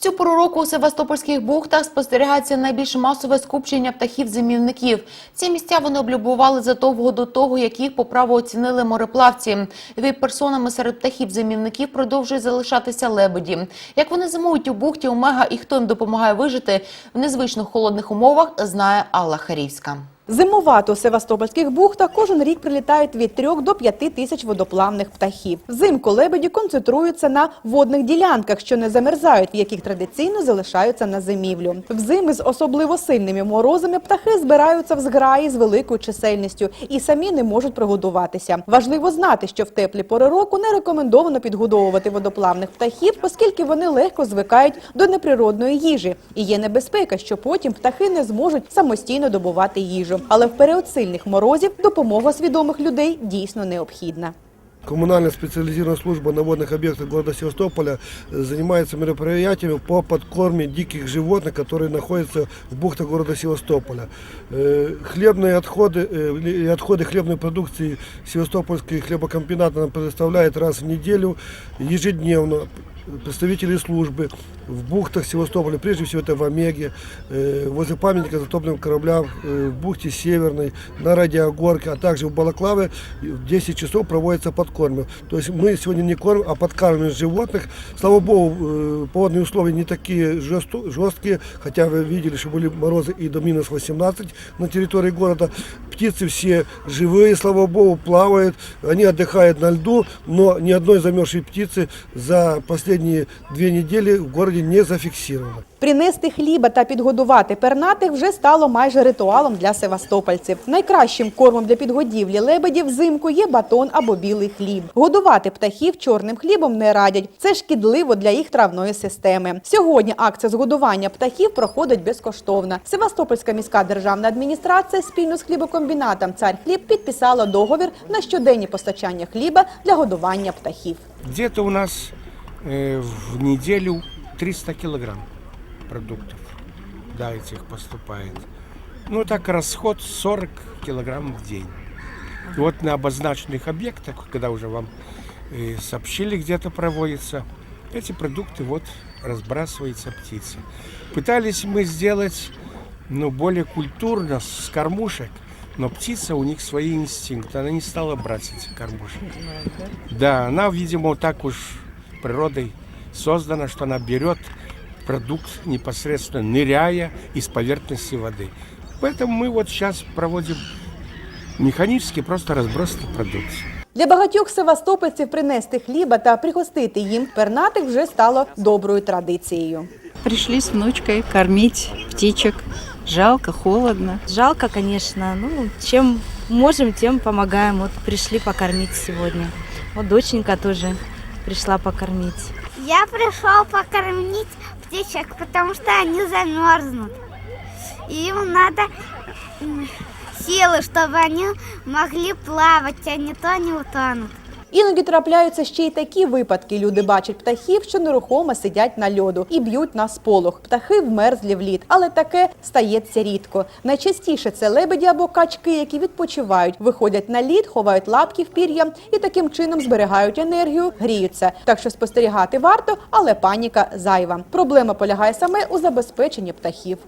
Цю пору року у Севастопольських бухтах спостерігається найбільш масове скупчення птахів-зимівників. Ці місця вони облюбували задовго до того, як їх по праву оцінили мореплавці. Віп-персонами серед птахів-зимівників продовжують залишатися лебеді. Як вони зимують у бухті Омега і хто їм допомагає вижити в незвично холодних умовах, знає Алла Харівська. Зимувати у Севастопольських бухтах кожен рік прилітають від 3 до 5 тисяч водоплавних птахів. Взимку лебеді концентруються на водних ділянках, що не замерзають, в яких традиційно залишаються на зимівлю. Взими з особливо сильними морозами птахи збираються в зграї з великою чисельністю і самі не можуть прогодуватися. Важливо знати, що в теплі пори року не рекомендовано підгодовувати водоплавних птахів, оскільки вони легко звикають до неприродної їжі. І є небезпека, що потім птахи не зможуть самостійно добувати їжу. Але в період сильних морозів допомога свідомих людей дійсно необхідна. Коммунальная специализированная служба на водных объектах города Севастополя э, занимается мероприятиями по подкорме диких животных, которые находятся в бухтах города Севастополя. Э, Хлебные отходы э, и отходы хлебной продукции Севастопольский хлебокомбинат нам предоставляет раз в неделю ежедневно представители службы В бухтах Севастополя, прежде всего это в Омеге, э, возле памятника затопленным кораблям, э, в бухте Северной, на Радиогорке, а также в Балаклаве в 10 часов проводится подкорм. То есть мы сегодня не кормим, а подкармливаем животных. Слава богу, э, погодные условия не такие жесткие, хотя вы видели, что были морозы и до минус 18 на территории города. Птицы все живые, слава богу, плавают, они отдыхают на льду, но ни одной замерзшей птицы за последние две недели в городе не зафиксировано. Принести хліба та підгодувати пернатих вже стало майже ритуалом для севастопольців. Найкращим кормом для підгодівлі лебедів взимку є батон або білий хліб. Годувати птахів чорним хлібом не радять. Це шкідливо для їх травної системи. Сьогодні акція з годування птахів проходить безкоштовно. Севастопольська міська державна адміністрація спільно з хлібокомбінатом Цар хліб підписала договір на щоденні постачання хліба для годування птахів. Где-то у нас э, в неделю 300 килограмм продуктов, да, этих поступает. Ну, так расход 40 килограмм в день. И вот на обозначенных объектах, когда уже вам э, сообщили, где-то проводится, эти продукты вот разбрасываются птицы. Пытались мы сделать, ну, более культурно, с кормушек, но птица, у них свои инстинкты, она не стала брать эти кормушки. Да, она, видимо, так уж природой создана, что она берет продукт непосредственно ныряя из поверхности воды. Поэтому мы вот сейчас проводим механически просто разброс этой продукции. Для багатьох севастопольців принести хліба та пригостити їм пернатих вже стало доброю традицією. Пришли с внучкой кормить птичек. Жалко, холодно. Жалко, конечно. Ну, чем можем, тем помогаем. Вот пришли покормить сегодня. Вот доченька тоже пришла покормить. Я пришел покормить птичек, потому что они замерзнут. И Им надо силы, чтобы они могли плавать, а не то они утонут. Іноді трапляються ще й такі випадки. Люди бачать птахів, що нерухомо сидять на льоду і б'ють на сполох. Птахи вмерзлі в лід, але таке стається рідко. Найчастіше це лебеді або качки, які відпочивають, виходять на лід, ховають лапки в пір'я і таким чином зберігають енергію, гріються. Так що спостерігати варто, але паніка зайва. Проблема полягає саме у забезпеченні птахів.